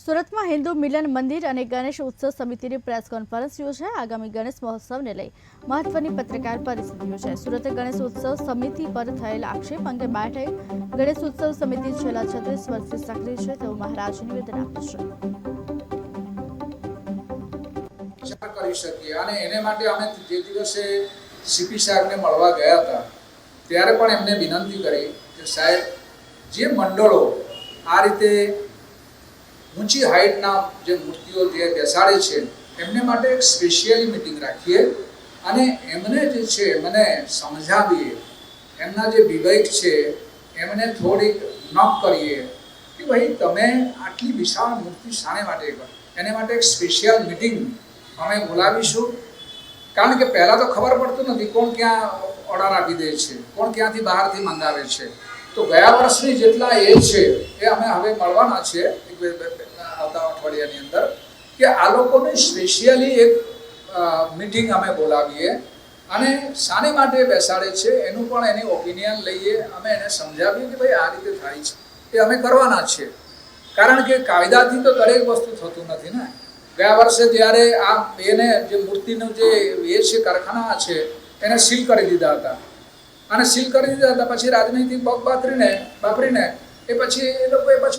સુરતમાં હિન્દુ મિલન મંદિર અને ગણેશ ઉત્સવ સમિતિની પ્રેસ કોન્ફરન્સ યોજાઈ આગામી ગણેશ મહોત્સવને લઈ મહત્વની પત્રકાર પરિષદ યોજાઈ સુરત ગણેશ ઉત્સવ સમિતિ પર થયેલ આક્ષેપ અંગે બેઠક ગણેશ ઉત્સવ સમિતિ છેલ્લા છત્રીસ વર્ષથી સક્રિય છે તેવું મહારાજ નિવેદન આપ્યું છે. અને એને માટે અમે જે દિવસે સીપી સાહેબને મળવા ગયા હતા, ત્યારે પણ એમને વિનંતી કરી કે સાહેબ, જે મંડળો આ રીતે ઊંચી હાઇટના જે મૂર્તિઓ જે બેસાડે છે, એમને માટે એક સ્પેશિયલી મિટિંગ રાખીએ. અને એમને જે છે મને સમજાવીએ. એમના જે વિવેક છે, એમને થોડીક નક કરીએ કે ભાઈ તમે આટલી વિશાળ મૂર્તિ શાને માટે એને માટે એક સ્પેશિયલ મિટિંગ અમે બોલાવીશું. કારણ કે પહેલાં તો ખબર પડતું નથી કોણ ક્યાં ઓર્ડર આપી દે છે, કોણ ક્યાંથી બહારથી મંગાવે છે. તો ગયા વર્ષની જેટલા એ છે, એ અમે હવે મળવાના છે. આવતા અઠવાડિયાની અંદર કે આ લોકોને સ્પેશિયલી એક મિટિંગ અમે બોલાવીએ અને શાને માટે બેસાડે છે એનું પણ એની ઓપિનિયન લઈએ. અમે એને સમજાવીએ કે ભાઈ આ રીતે થાય છે. એ અમે કરવાના છે કારણ કે કાયદાથી તો દરેક વસ્તુ થતું નથી ને. ગયા વર્ષે જ્યારે આ એને જે મૂર્તિનું જે એ છે, કારખાના છે, એને સીલ કરી દીધા હતા. અને સીલ કરી દીધા હતા, પછી રાજનીતિ પગ બાપરીને વાપરીને એ પછી એ લોકોએ પછી